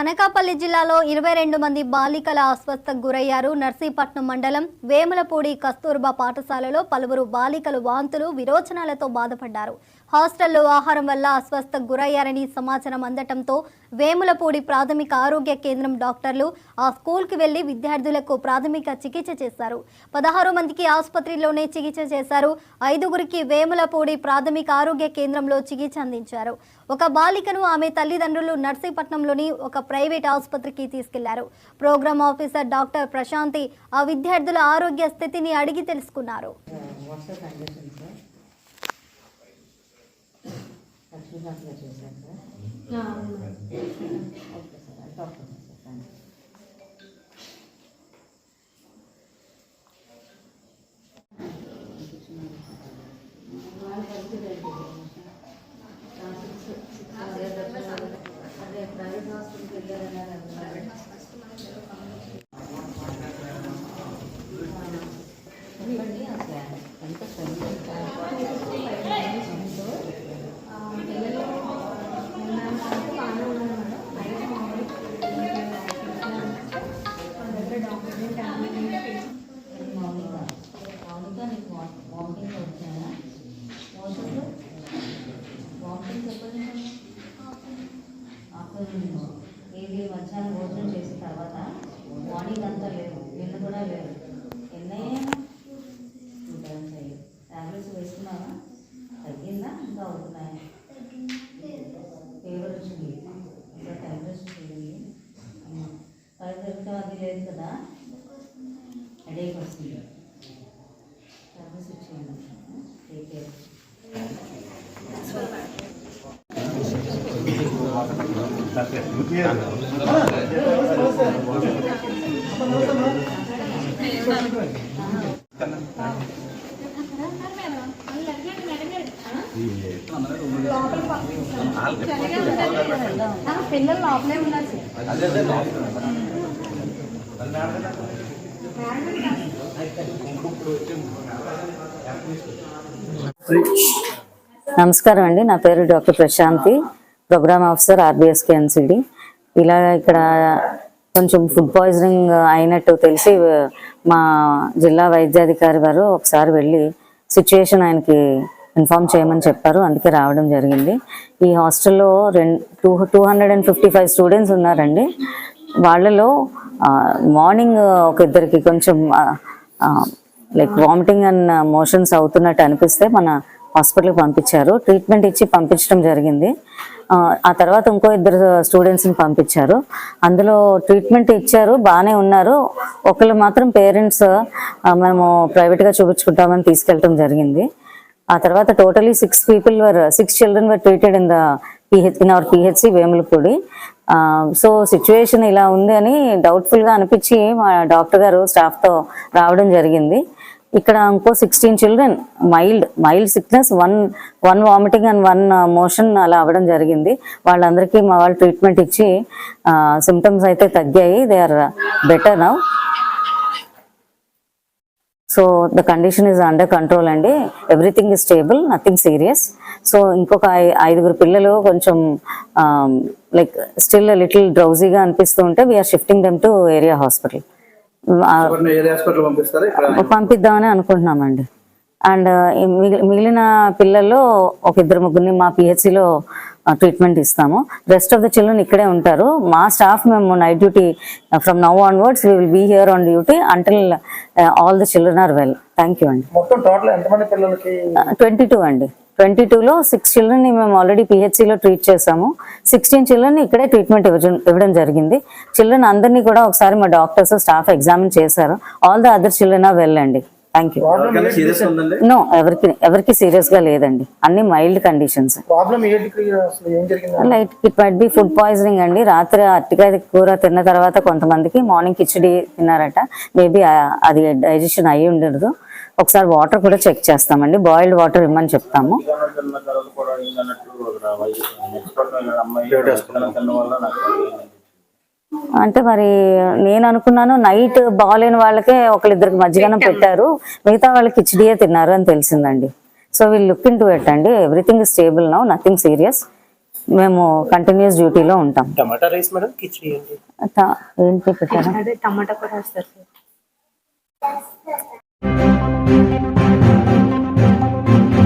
అనకాపల్లి జిల్లాలో ఇరవై రెండు మంది బాలికల అస్వస్థకు గురయ్యారు. నర్సీపట్నం మండలం వేములపూడి కస్తూర్బా పాఠశాలలో పలువురు బాలికలు వాంతులు విరోచనాలతో బాధపడ్డారు. హాస్టల్లో ఆహారం వల్ల అస్వస్థకు గురయ్యారని సమాచారం అందటంతో వేములపూడి ప్రాథమిక ఆరోగ్య కేంద్రం డాక్టర్లు ఆ స్కూల్కి వెళ్ళి విద్యార్థులకు ప్రాథమిక చికిత్స చేశారు. పదహారు మందికి ఆసుపత్రిలోనే చికిత్స చేశారు. ఐదుగురికి వేములపూడి ప్రాథమిక ఆరోగ్య కేంద్రంలో చికిత్స అందించారు. ఒక బాలికను ఆమె తల్లిదండ్రులు నర్సీపట్నంలోని ఒక ప్రైవేట్ ఆసుపత్రికి తీసుకెళ్ళారు. ప్రోగ్రామ్ ఆఫీసర్ డాక్టర్ ప్రశాంతి ఆ విద్యార్థుల ఆరోగ్య స్థితిని అడిగి తెలుసుకున్నారు. ఓకే సార్ అది డాక్టర్ సార్ థ్యాంక్ యూ అదే ప్రైవేట్ హాస్పిటల్కి వెళ్ళారన్నారు చెప్పండి అసలు ఎంత స్ట్రెంత్ ఇది మధ్యాహ్నం భోజనం చేసిన తర్వాత మార్నింగ్ అంతా లేవు నిన్న కూడా లేవు ఎన్నయ్యా? టూ అయ్యి టాబ్లెట్స్ వేసుకున్నావా? తగ్గిందా? ఇంకా అవుతున్నాయా? ఫీవర్ వచ్చింది. ఇంకా టాబ్లెట్స్ చేయండి పరిగెత్తం అది లేదు కదా? హెడేక్ వస్తుంది. పిల్లలు లోపలే ఉన్నారు నమస్కారం అండి నా పేరు doctor Prashanti. Programme officer RBSK NCD. ఇలా ఇక్కడ కొంచెం ఫుడ్ పాయిజనింగ్ అయినట్టు తెలిసి మా జిల్లా వైద్యాధికారి వారు ఒకసారి వెళ్ళి సిచ్యుయేషన్ ఆయనకి ఇన్ఫామ్ చేయమని చెప్పారు. అందుకే రావడం జరిగింది. ఈ హాస్టల్లో రెండు two two hundred and fifty five students ఉన్నారండి. వాళ్ళలో మార్నింగ్ ఒక ఇద్దరికి కొంచెం లైక్ వామిటింగ్ అండ్ మోషన్స్ అవుతున్నట్టు అనిపిస్తే మన హాస్పిటల్కి పంపించారు. ట్రీట్మెంట్ ఇచ్చి పంపించడం జరిగింది. ఆ, తర్వాత ఇంకో ఇద్దరు స్టూడెంట్స్ని పంపించారు. అందులో ట్రీట్మెంట్ ఇచ్చారు బాగానే ఉన్నారు. ఒకళ్ళు మాత్రం పేరెంట్స్ మేము ప్రైవేట్గా చూపించుకుంటామని తీసుకెళ్ళటం జరిగింది. ఆ తర్వాత totally six people were six children were treated in the PH in our PHC Vemulapudi so situation ఇలా ఉంది అని డౌట్ఫుల్గా అనిపించి మా డాక్టర్ గారు స్టాఫ్తో రావడం జరిగింది. ఇక్కడ ఇంకో sixteen children mild mild sickness one one vomiting and one motion అలా అవ్వడం జరిగింది. వాళ్ళందరికీ మా వాళ్ళు ట్రీట్మెంట్ ఇచ్చి సిమ్టమ్స్ అయితే తగ్గాయి. They are better now so the condition is under control అండి. Everything is stable nothing serious so ఇంకొక ఐ- ఐదుగురు పిల్లలు కొంచెం లైక్ స్టిల్ లిటిల్ డ్రౌజీగా అనిపిస్తూ ఉంటే we're shifting them to area hospital పంపిద్దామని అనుకుంటున్నామండి. అండ్ మిగిలిన పిల్లల్లో ఒక ఇద్దరు ముగ్గురిని మా పిహెచ్సిలో ట్రీట్మెంట్ ఇస్తాము. రెస్ట్ ఆఫ్ ద చిల్డ్రన్ ఇక్కడే ఉంటారు. మా స్టాఫ్ మేము night duty from now onwards we will be here on duty until all the children are well thank you అండి. ట్వంటీ టూ అండి. ట్వంటీ టూలో సిక్స్ చిల్డ్రన్ని మేము ఆల్రెడీ పిహెచ్సిలో ట్రీట్ చేసాము సిక్స్టీన్ చిల్డ్రన్ ఇక్కడే ట్రీట్మెంట్ ఇవ్వడం ఇవ్వడం జరిగింది. చిల్డ్రన్ అందరినీ కూడా ఒకసారి మా డాక్టర్స్ స్టాఫ్ ఎగ్జామిన్ చేశారు. All the other children are well అండి. థ్యాంక్ యూ నో ఎవరికి ఎవరికి సీరియస్గా లేదండి. అన్ని మైల్డ్ కండిషన్స్ ప్రాబ్లం ఏంటి అసలు ఏం జరిగింది light it might be food poisoning అండి. రాత్రి అరటికాయ కూర తిన్న తర్వాత కొంతమందికి మార్నింగ్ కిచడి తిన్నారట. మేబీ అది డైజెషన్ అయ్యి ఉండదు. ఒకసారి వాటర్ కూడా చెక్ చేస్తామండి. బాయిల్డ్ వాటర్ ఇమ్మని చెప్తాము. అంటే మరి నేను అనుకున్నాను నైట్ బాగాలేని వాళ్ళకే ఒకళ్ళిద్దరికి మజ్జిగనం పెట్టారు. మిగతా వాళ్ళకి కిచడియే తిన్నారు అని తెలిసిందండి. సో వీళ్ళు లుక్ ఇన్ టు ఎట్ అండి. Everything stable now nothing serious. మేము కంటిన్యూస్ డ్యూటీలో ఉంటాం. టమాటా రైస్ మేడం కిచడీ ఏంటి? పెట్టారా? అదే టమాటా కూడా